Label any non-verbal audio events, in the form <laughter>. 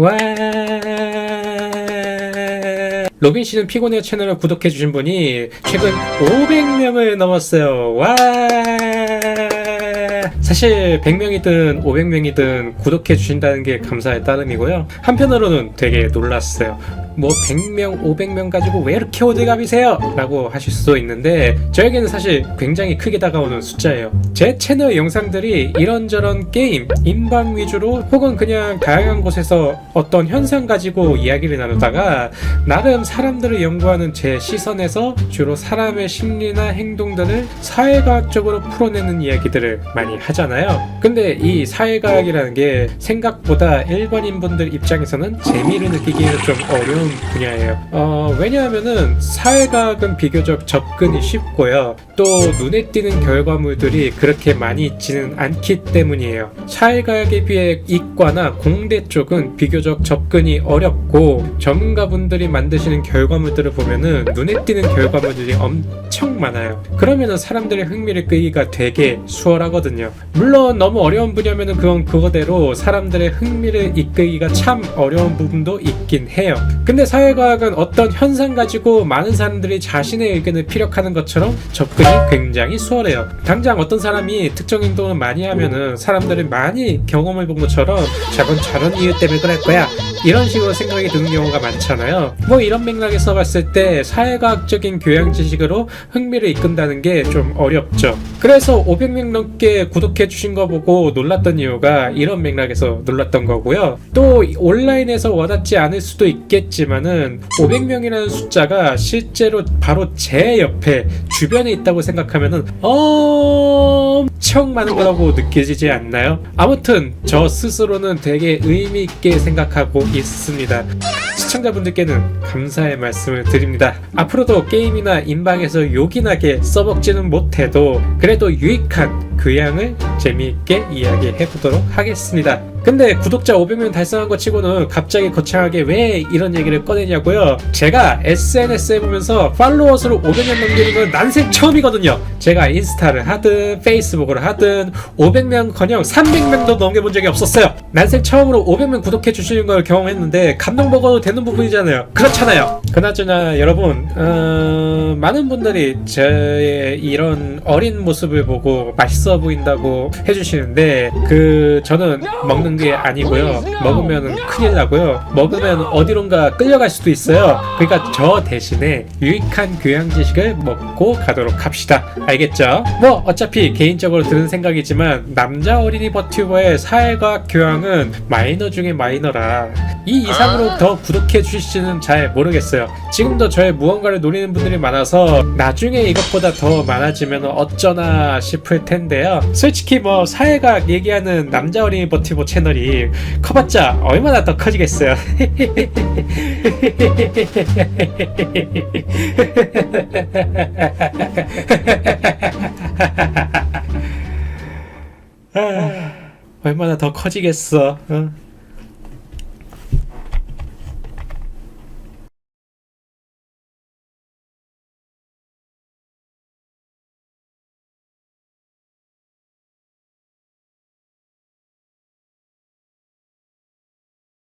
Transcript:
와. 로빈 씨는 피곤해요 채널을 구독해 주신 분이 최근 500명을 넘었어요. 와. 사실 100명이든 500명이든 구독해 주신다는 게 감사의 따름이고요. 한편으로는 되게 놀랐어요. 뭐 100명, 500명 가지고 왜 이렇게 호들갑이세요? 라고 하실 수도 있는데 저에게는 사실 굉장히 크게 다가오는 숫자예요. 제 채널 영상들이 이런저런 게임, 인방 위주로 혹은 그냥 다양한 곳에서 어떤 현상 가지고 이야기를 나누다가 나름 사람들을 연구하는 제 시선에서 주로 사람의 심리나 행동들을 사회과학적으로 풀어내는 이야기들을 많이 하잖아요. 근데 이 사회과학이라는 게 생각보다 일반인분들 입장에서는 재미를 느끼기에는 좀 어려운 분야예요. 어, 왜냐하면은 사회과학은 비교적 접근이 쉽고요. 또 눈에 띄는 결과물들이 그렇게 많이 있지는 않기 때문이에요. 사회과학에 비해 이과나 공대 쪽은 비교적 접근이 어렵고 전문가분들이 만드시는 결과물들을 보면은 눈에 띄는 결과물들이 엄청 많아요. 그러면은 사람들의 흥미를 끄기가 되게 수월하거든요. 물론 너무 어려운 분야면은 그건 그거대로 사람들의 흥미를 이끌기가 참 어려운 부분도 있긴 해요. 근데 사회과학은 어떤 현상 가지고 많은 사람들이 자신의 의견을 피력하는 것처럼 접근이 굉장히 수월해요. 당장 어떤 사람이 특정 행동을 많이 하면은 사람들이 많이 경험을 본 것처럼 저건 저런 이유 때문에 그럴 거야. 이런 식으로 생각이 드는 경우가 많잖아요. 뭐 이런 맥락에서 봤을 때 사회과학적인 교양 지식으로 흥미를 이끈다는 게 좀 어렵죠. 그래서 500명 넘게 구독해 주신 거 보고 놀랐던 이유가 이런 맥락에서 놀랐던 거고요. 또 온라인에서 와닿지 않을 수도 있겠지만은 500명이라는 숫자가 실제로 바로 제 옆에 주변에 있다 고 생각하면은 엄청 많은 거라고 느껴지지 않나요? 아무튼 저 스스로는 되게 의미 있게 생각하고 있습니다. 시청자분들께는 감사의 말씀을 드립니다. 앞으로도 게임이나 인방에서 요긴하게 써먹지는 못해도 그래도 유익한 교양을 재미있게 이야기해 보도록 하겠습니다. 근데 구독자 500명 달성한 것 치고는 갑자기 거창하게 왜 이런 얘기를 꺼내냐고요? 제가 SNS 해보면서 팔로워 수를 500명 넘기는 건 난생 처음이거든요. 제가 인스타를 하든 페이스북을 하든 500명 커녕 300명도 넘겨본 적이 없었어요. 난생 처음으로 500명 구독해 주시는 걸 경험했는데 감동 먹어도 되는 부분이잖아요. 그렇잖아요. 그나저나 여러분 어, 많은 분들이 저의 이런 어린 모습을 보고 맛있어 보인다고 해주시는데 그 저는 먹는 게 아니고요. 먹으면 큰일 나고요. 먹으면 어디론가 끌려갈 수도 있어요. 그러니까 저 대신에 유익한 교양 지식을 먹고 가도록 합시다. 알겠죠? 뭐 어차피 개인적으로 드는 생각이지만 남자 어린이 버튜버의 사회과학 교양은 마이너 중에 마이너라 이 이상으로 더 구독해 주실지는 잘 모르겠어요. 지금도 저의 무언가를 노리는 분들이 많아서 나중에 이것보다 더 많아지면 어쩌나 싶을 텐데요. 솔직히 뭐 사회과학 얘기하는 남자 어린이 버튜버 채널 이 커봤자 얼마나 더 커지겠어요. <laughs> 아, 얼마나 더 커지겠어. 어?